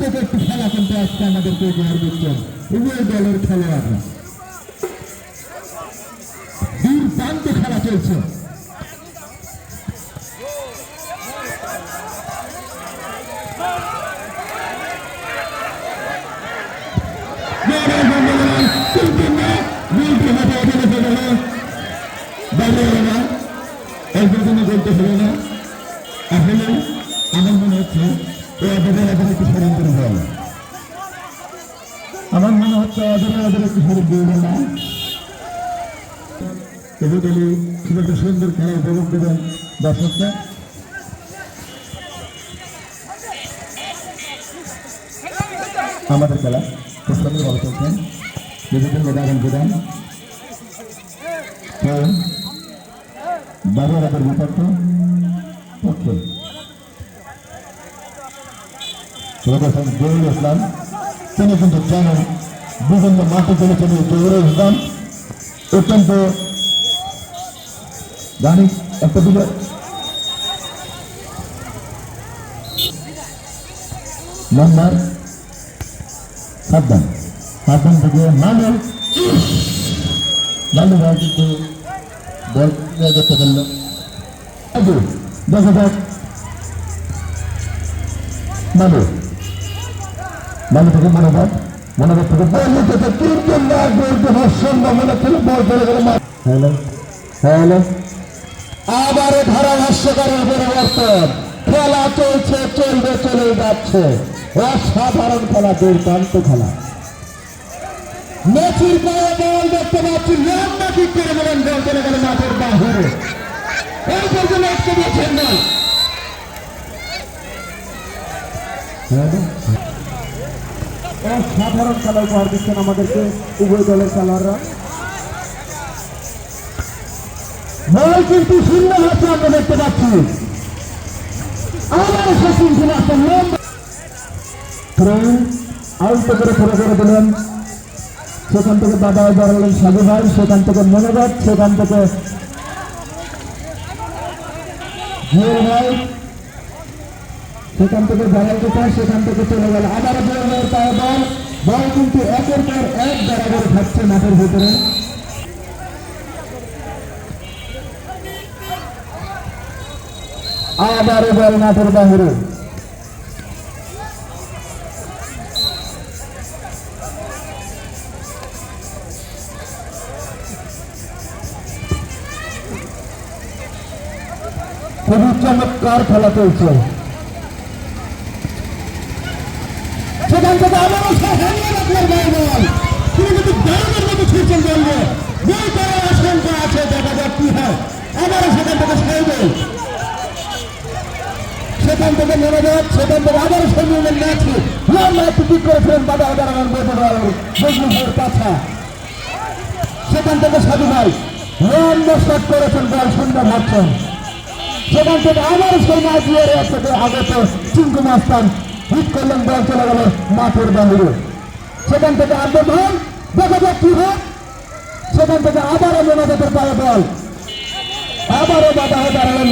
মারাত্মক একটি খেলা কিন্তু আজকে আমাদেরকে উপহার দিচ্ছেন উভয় দলের খেলোয়াড়রা। দুর্দান্ত খেলা চলছে। আমার মনে হচ্ছে এই ওদের ওদের একটু আমার মনে হচ্ছে ওদের ওদের একটু ষড়যন্ত্র না। এগুলি খুব একটা সুন্দর খেলা উপভোগ দেবেন দর্শকরা আমাদের খেলা সুন্দর ভালো চলছেন। নিজেদের মেধাগান প্রদান বারো হাজার বিপক্ষ পক্ষে। প্রদর্শন জহির ইসলাম তিনি কিন্তু জানেন বিভিন্ন মাঠে চলেছেন এই জহির ইসলাম অত্যন্ত জানি, একটা বিজয় নাম্বার সাবধান। সাবধান থেকে নামে। লালু ভাই কিন্তু বল করতে পারল দেখা যাক। মানুষ মানুষ থেকে মনোভাব মনোভাব থেকে বল নিতে কিন্তু না বলতে ভাষণ মনে ছিল বল চলে গেল হ্যালো হ্যালো। আবারও ধারাভাষ্যকারের পরিবর্তন খেলা চলছে, চলবে চলে যাচ্ছে। অসাধারণ খেলা, দুর্দান্ত খেলা। মেসির পায়ে বল দেখতে পাচ্ছি, লম্বা ঠিক করে বলেন বল চলে মাঠের বাহিরে এই পর্যন্ত দিয়েছেন না অসাধারণ খেলা উপহার দিচ্ছেন আমাদেরকে উভয় দলের খেলোয়াড়রা। কিন্তু সুন্দর হচ্ছে আমরা দেখতে পাচ্ছি। সচিন ছিল আউট করে ফেলে করে দিলেন। সেখান থেকে দাদা দাঁড়ালেন সাজু ভাই, সেখান থেকে মনোভাব সেখান থেকে ভাই সেখান থেকে দাঁড়াইতে চায়, সেখান থেকে চলে গেল। আবার জিয়ার ভাইয়ের বল। বল কিন্তু একের পর এক বরাবর থাকছে মাঠের ভিতরে। আবার বল মাঠের বাহিরে খুবই চমৎকার খেলা চলছে সেখান থেকে সেখান থেকে সাইবে সেখান থেকে সাধু ভাই লম্বা শট করেছেন বল সুন্দর ভাবছেন সেখান থেকে আবার ম্যাচ দিয়ে আগত চিঙ্কু মাস্তান হিট করলেন বল চলে গেল মাঠের বাহিরে। সেখান থেকে আব্দুল ভাই দেখা যাক কি হয়। সেখান থেকে আবারও মেনাজাতের পায়ে বল। আবারও বাধা দাঁড়ালেন